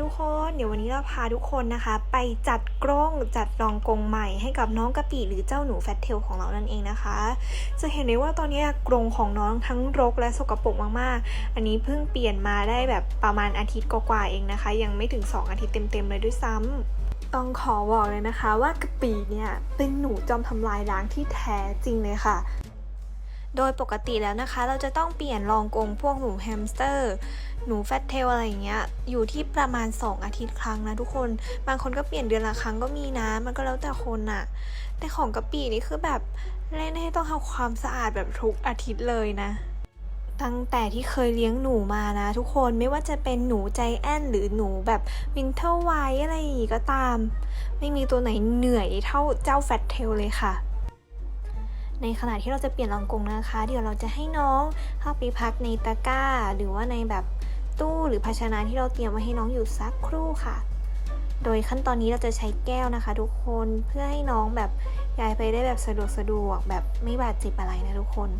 ทุกคน เดี๋ยววันนี้เราพาทุกคนนะคะ ไปจัดกรงจัดรองกรงใหม่ให้กับน้องกะปิหรือเจ้าหนูแฟตเทลของเรานั่นเองนะคะ จะเห็นได้ว่าตอนนี้กรงของน้องทั้งรกและสกปรกมากๆ อันนี้เพิ่งเปลี่ยนมาได้แบบประมาณอาทิตย์กว่าๆเองนะคะ ยังไม่ถึง 2 อาทิตย์เต็มๆเลยด้วยซ้ำต้องขอบอกเลยนะคะว่ากะปิเนี่ยเป็นหนูจอมทำลายล้างที่แท้จริงเลยค่ะ โดยปกติแล้วนะคะ เราจะต้องเปลี่ยนรองกรงพวกหนูแฮมสเตอร์ หนูแฟตเทลอะไรอย่างเงี้ยอยู่ที่ประมาณ 2 อาทิตย์ครั้งนะทุกคน บางคนก็เปลี่ยนเดือนละครั้งก็มีนะ มันก็แล้วแต่คนอะแต่ของกะปินี่คือแบบเล่นให้ต้องทำความสะอาดแบบทุกอาทิตย์เลยนะตั้งแต่ที่เคยเลี้ยงหนูมานะ ทุกคนไม่ว่าจะเป็นหนูใจแอนหรือหนูแบบวินเทอร์ไวอะไรอย่างงี้ก็ตาม ไม่มีตัวไหนเหนื่อยเท่าเจ้าแฟตเทลเลยค่ะ ในขณะที่เราจะเปลี่ยนรองกงนะคะ เดี๋ยวเราจะให้น้องเข้าไปพักในตะกร้า หรือว่าในแบบตู้หรือภาชนะที่เราเตรียมไว้ให้น้องอยู่สักครู่ค่ะ โดยขั้นตอนนี้เราจะใช้แก้วนะคะ ทุกคนเพื่อให้น้องแบบย้ายไปได้แบบสะดวกสะดวกแบบไม่บาดเจ็บอะไรนะทุกคน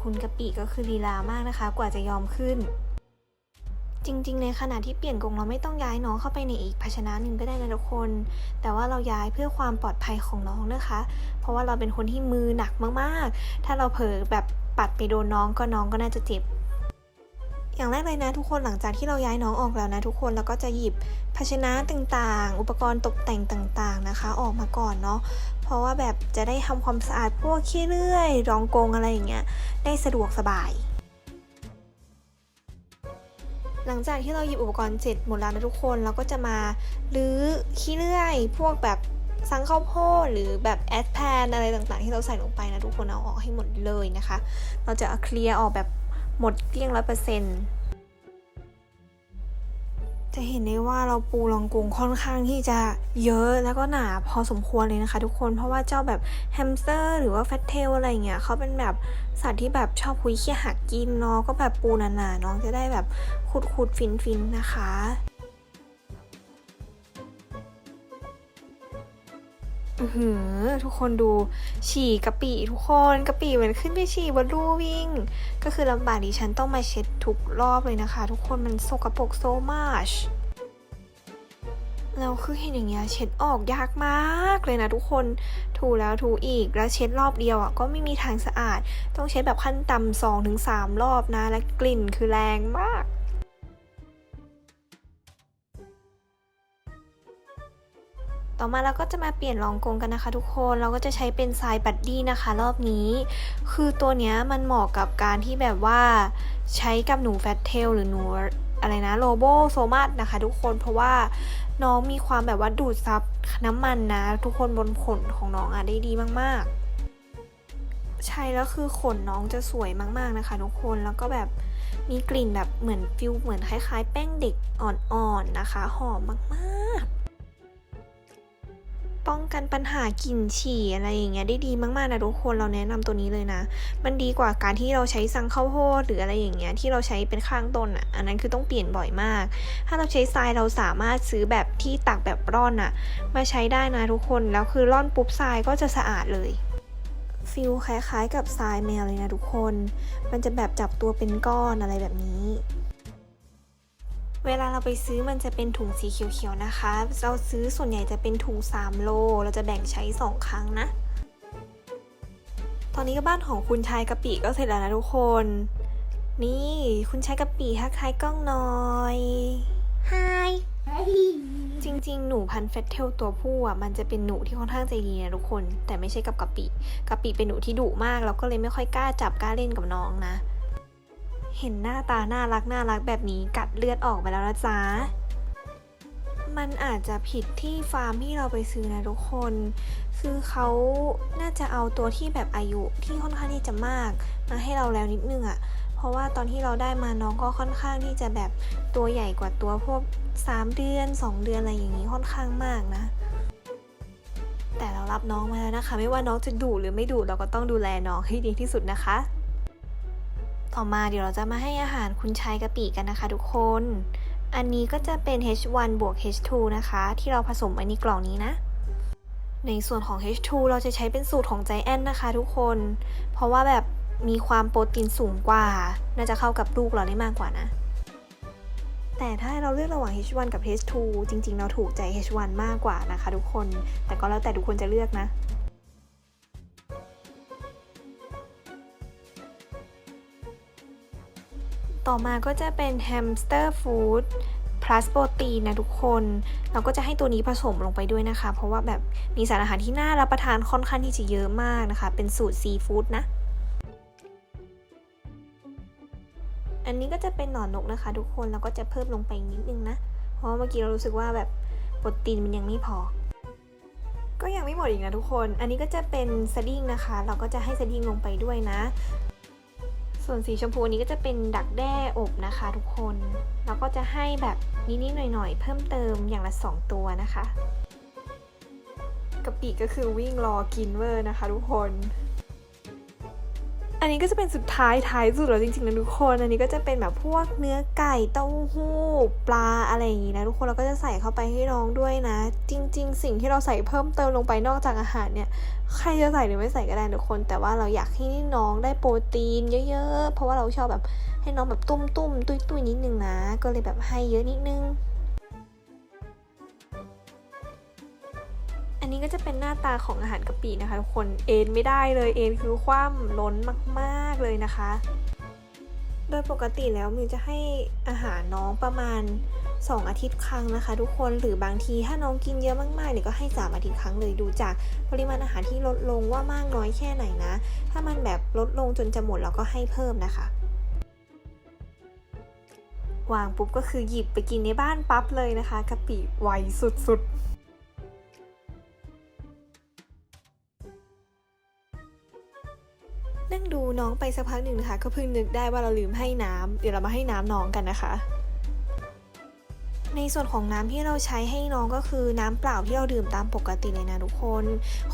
คุณกะปิก็คือลีลามากนะคะ กว่าจะยอมขึ้น จริงๆ ในขณะที่เปลี่ยนกรงเราไม่ต้องย้ายน้องเข้าไปในอีกภาชนะหนึ่งก็ได้นะทุกคน แต่ว่าเราย้ายเพื่อความปลอดภัยของน้องนะคะ เพราะว่าเราเป็นคนที่มือหนักมากๆ ถ้าเราเผลอแบบปัดไปโดนน้องก็น้องก็น่าจะเจ็บ อย่างแรกเลยนะทุกคนหลังจากที่เราย้ายน้องออกแล้วนะทุกคนเราก็จะหยิบภาชนะต่างๆ อุปกรณ์ตกแต่งต่างๆนะคะ ออกมาก่อนเนาะ เพราะว่าแบบจะได้ทำความสะอาดพวกขี้เลื่อยรองกรงอะไรอย่างเงี้ยได้สะดวกสบาย หลังจากที่เราหยิบอุปกรณ์เสร็จหมดแล้วนะทุกคนเราก็จะมาลื้อขี้เลื่อย พวกแบบซังข้าวโพดหรือแบบแอดแพนอะไรต่างๆ ที่เราใส่ลงไปนะทุกคนเอาออกให้หมดเลยนะคะ เราจะเอาเคลียร์ออกแบบหมดเกลี้ยงร้อยเปอร์เซ็นต์ จะเห็นได้ว่าเราปูรองกรุงค่อนข้างที่จะเยอะแล้วก็หนาพอสมควรเลยนะคะทุกคนเพราะว่าเจ้าแบบแฮมสเตอร์ หรือว่าแฟตเทลอะไรเงี้ยเขาเป็นแบบสัตว์ที่แบบชอบคุยเคี้ยหักกินเนาะก็แบบปูหนาๆน้องจะได้แบบขุดขุดๆฟินฟินๆนะคะ หือทุกคนดูฉี่กะปิทุกคนกะปิเหมือนขึ้นไปฉี่บนลู่วิ่ง ก็คือลำบากดิฉันต้องมาเช็ดทุกรอบเลยนะคะ ทุกคนมันสกปรกโซมาชแล้วคือเห็นอย่างเงี้ยเช็ดออกยากมากเลยนะทุกคนถูแล้วถูอีกแล้วเช็ดรอบเดียวอะก็ไม่มีทางสะอาด ต้องเช็ดแบบขั้นต่ำสองถึงสามรอบนะ และกลิ่นคือแรงมาก ต่อมาเราก็จะมาเปลี่ยนรองกงกันนะคะทุกคนเราก็จะใช้เป็นทรายบัดดี้นะคะ รอบนี้ คือตัวเนี้ยมันเหมาะกับการที่แบบว่าใช้กับหนูแฟตเทลหรือหนูอะไรนะโลโบโซมัสนะคะ ทุกคนเพราะว่าน้องมีความแบบว่าดูดซับน้ำมันนะ ทุกคนบนขนของน้องอะได้ดีมากๆ ใช่แล้วคือขนน้องจะสวยมากๆนะคะ ทุกคนแล้วก็แบบมีกลิ่นแบบเหมือนฟิลเหมือนคล้ายๆ แป้งเด็กอ่อนๆนะคะ หอมมากๆ ป้องกันปัญหากลิ่นฉี่อะไรอย่างเงี้ยได้ดีมากๆนะทุกคนเราแนะนำตัวนี้เลยนะ มันดีกว่าการที่เราใช้ซังข้าวโพดหรืออะไรอย่างเงี้ยที่เราใช้เป็นข้างต้นอะอันนั้นคือต้องเปลี่ยนบ่อยมาก ถ้าเราใช้ทรายเราสามารถซื้อแบบที่ตักแบบร่อนอะ มาใช้ได้นะทุกคนแล้วคือร่อนปุ๊บทรายก็จะสะอาดเลยฟิลคล้ายๆ กับทรายแมวเลยนะทุกคน มันจะแบบจับตัวเป็นก้อนอะไรแบบนี้ เวลาเราไปซื้อมันจะเป็นถุงสีเขียวๆนะคะ เราซื้อส่วนใหญ่จะเป็นถุง 3 โล เราจะแบ่งใช้ 2 ครั้งนะ ตอนนี้ก็บ้านของคุณชายกะปิก็เสร็จแล้วนะทุกคน นี่คุณชายกะปิทักทายกล้องหน่อยฮายจริงๆ หนูพันธุ์เฟตเทลตัวผู้อะมันจะเป็นหนูที่ค่อนข้างใจดีนะทุกคน แต่ไม่ใช่กับกะปิกะปิเป็นหนูที่ดุมากเราก็เลยไม่ค่อยกล้าจับกล้าเล่นกับน้องนะ เห็นหน้าตาน่ารักน่ารักแบบนี้กัดเลือดออกไปแล้วนะจ๊ะมันอาจจะผิดที่ฟาร์มที่เราไปซื้อนะทุกคน คือเขาน่าจะเอาตัวที่แบบอายุที่ค่อนข้างที่จะมากมาให้เราแล้วนิดนึงอะ่ะ เพราะว่าตอนที่เราได้มาน้องก็ค่อนข้างที่จะแบบตัวใหญ่กว่าตัวพวก 3 เดือน 2 เดือนอะไรอย่างนี้ค่อนข้างมากนะ แต่เรารับน้องมาแล้วนะคะ ไม่ว่าน้องจะดุหรือไม่ดุเราก็ต้องดูแลน้องให้ดีที่สุดนะคะ ต่อมาเดี๋ยวเราจะมาให้อาหารคุณชายกะปิกันนะคะทุกคน อันนี้ก็จะเป็น H1 บวก H2 นะคะ ที่เราผสมไว้ในกล่องนี้นะ ในส่วนของ H2 เราจะใช้เป็นสูตรของใจแอนนะคะทุกคน เพราะว่าแบบมีความโปรตีนสูงกว่า น่าจะเข้ากับลูกเราได้มากกว่านะ แต่ถ้าเราเลือกระหว่าง H1 กับ H2 จริงๆ เราถูกใจ H1 มากกว่านะคะทุกคน แต่ก็แล้วแต่ทุกคนจะเลือกนะ ต่อมาก็จะเป็นแฮมสเตอร์ฟู้ด plus โปรตีนนะทุกคน เราก็จะให้ตัวนี้ผสมลงไปด้วยนะคะ เพราะว่าแบบมีสารอาหารที่น่ารับประทานค่อนข้างที่จะเยอะมากนะคะ เป็นสูตรซีฟู้ดนะ อันนี้ก็จะเป็นหนอนนกนะคะ ทุกคนเราก็จะเพิ่มลงไปนิดนึงนะ เพราะเมื่อกี้เรารู้สึกว่าแบบโปรตีนมันยังไม่พอ ก็ยังไม่หมดอีกนะทุกคน อันนี้ก็จะเป็นสดิ้งนะคะ เราก็จะให้สดิ้งลงไปด้วยนะ ส่วนสีชมพูนี้ก็จะเป็นดักแด้อบนะคะทุกคน แล้วก็จะให้แบบนิดๆหน่อยๆ เพิ่มเติมอย่างละ 2 ตัวนะคะกะปิก็คือวิ่งรอกินเวอร์นะคะทุกคน อันนี้ก็จะเป็นสุดท้ายท้ายสุดแล้วจริงๆนะทุกคน อันนี้ก็จะเป็นแบบพวกเนื้อไก่เต้าหู้ปลาอะไรอย่างนี้นะทุกคนเราก็จะใส่เข้าไปให้น้องด้วยนะ จริง ๆ สิ่งที่เราใส่เพิ่มเติมลงไปนอกจากอาหารเนี่ยใครจะใส่หรือไม่ใส่ก็ได้ทุกคน แต่ว่าเราอยากให้น้องได้โปรตีนเยอะ ๆ เพราะว่าเราชอบแบบให้น้องแบบตุ้มๆตุ้ยๆนิดนึงนะ ก็เลยแบบให้เยอะนิดนึง นนี้ก็จะเป็นหน้าตาของอาหารกะปินะคะทุกคนเอ็นไม่ได้เลยเอ็นคือคว่ำล้นมากๆเลยนะคะ โดยปกติแล้วมิวจะให้อาหารน้องประมาณ 2 อาทิตย์ครั้งนะคะ ทุกคนหรือบางทีถ้าน้องกินเยอะมากๆเนี่ยก็ให้3อาทิตย์ครั้งเลยดูจากปริมาณอาหารที่ลดลงว่ามากน้อยแค่ไหนนะ ถ้ามันแบบลดลงจนจะหมดเราก็ให้เพิ่มนะคะวางปุ๊บก็คือหยิบไปกินในบ้านปั๊บเลยนะคะกะปิไวสุดๆ ไปสักพักหนึ่งนะคะ ก็เพิ่งนึกได้ว่าเราลืมให้น้ำเดี๋ยวเรามาให้น้ำน้องกันนะคะ ในส่วนของน้ำที่เราใช้ให้น้องก็คือน้ำเปล่าที่เราดื่มตามปกติเลยนะทุกคน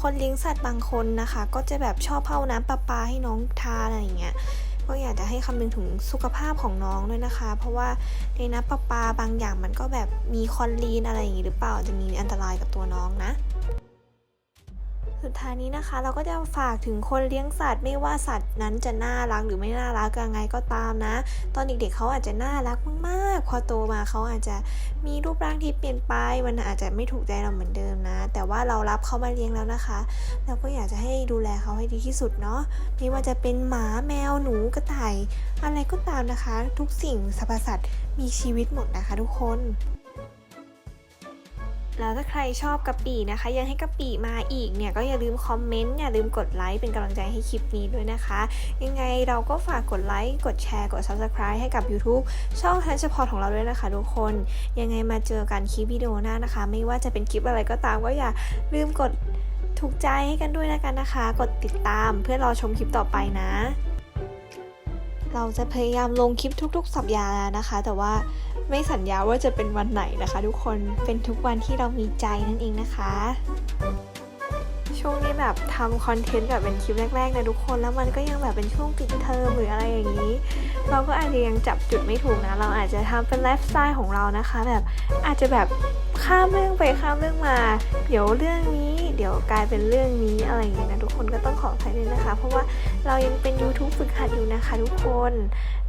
คนเลี้ยงสัตว์บางคนนะคะ ก็จะแบบชอบเผาน้ำประปาให้น้องทานอะไรอย่างเงี้ยก็อยากจะให้คำนึงถึงสุขภาพของน้องด้วยนะคะ เพราะว่าในน้ำประปาบางอย่างมันก็แบบมีคอนลีนอะไรอย่างงี้หรือเปล่าจะมีอันตรายกับตัวน้องนะ สุดท้ายนี้นะคะ เราก็จะฝากถึงคนเลี้ยงสัตว์ ไม่ว่าสัตว์นั้นจะน่ารักหรือไม่น่ารักยังไงก็ตามนะ ตอนเด็กๆเขาอาจจะน่ารักมากๆ พอโตมาเขาอาจจะมีรูปร่างที่เปลี่ยนไป มันอาจจะไม่ถูกใจเราเหมือนเดิมนะ แต่ว่าเรารับเขามาเลี้ยงแล้วนะคะ เราก็อยากจะให้ดูแลเขาให้ดีที่สุดเนาะ ไม่ว่าจะเป็นหมาแมวหนูกระต่าย อะไรก็ตามนะคะ ทุกสิ่งสรรพสัตว์มีชีวิตหมดนะคะ ทุกคน แล้วถ้าใครชอบกะปินะคะ ยังให้กะปิมาอีกเนี่ยก็อย่าลืมคอมเมนต์อย่าลืมกดไลค์เป็นกำลังใจให้คลิปนี้ด้วยนะคะ ยังไงเราก็ฝากกดไลค์กดแชร์กด Subscribe ให้กับ YouTube ช่องทัชพอของเราด้วยนะคะทุกคน ยังไงมาเจอกันคลิปวิดีโอหน้านะคะ ไม่ว่าจะเป็นคลิปอะไรก็ตามก็อย่าลืมกดถูกใจให้กันด้วยนะกันนะคะ กดติดตามเพื่อรอชมคลิปต่อไปนะ เราจะพยายามลงคลิปทุก ๆ สัปดาห์นะคะ แต่ว่าไม่สัญญาว่าจะเป็นวันไหนนะคะ ทุกคนเป็นทุกวันที่เรามีใจนั่นเองนะคะ ช่วงนี้แบบทำคอนเทนต์แบบเป็นคลิปแรกๆนะทุกคนแล้วมันก็ยังแบบเป็นช่วงปิดเทอมหรืออะไรอย่างนี้ เราก็อาจจะยังจับจุดไม่ถูกนะ เราอาจจะทำเป็นไลฟ์สไตล์ของเรานะคะ แบบอาจจะแบบ ข้ามเรื่องไปข้ามเรื่องมา เดี๋ยวเรื่องนี้ เดี๋ยวกลายเป็นเรื่องนี้อะไรอย่างเงี้ยนะทุกคนก็ต้องขออภัยด้วยนะคะ เพราะว่าเรายังเป็น YouTube ฝึกหัดอยู่นะคะ ทุกคน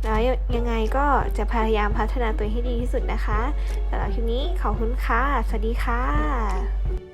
แล้วยังไงก็จะพยายามพัฒนาตัวเองให้ดีที่สุดนะคะสำหรับคลิปนี้ขอบคุณค่ะ สวัสดีค่ะ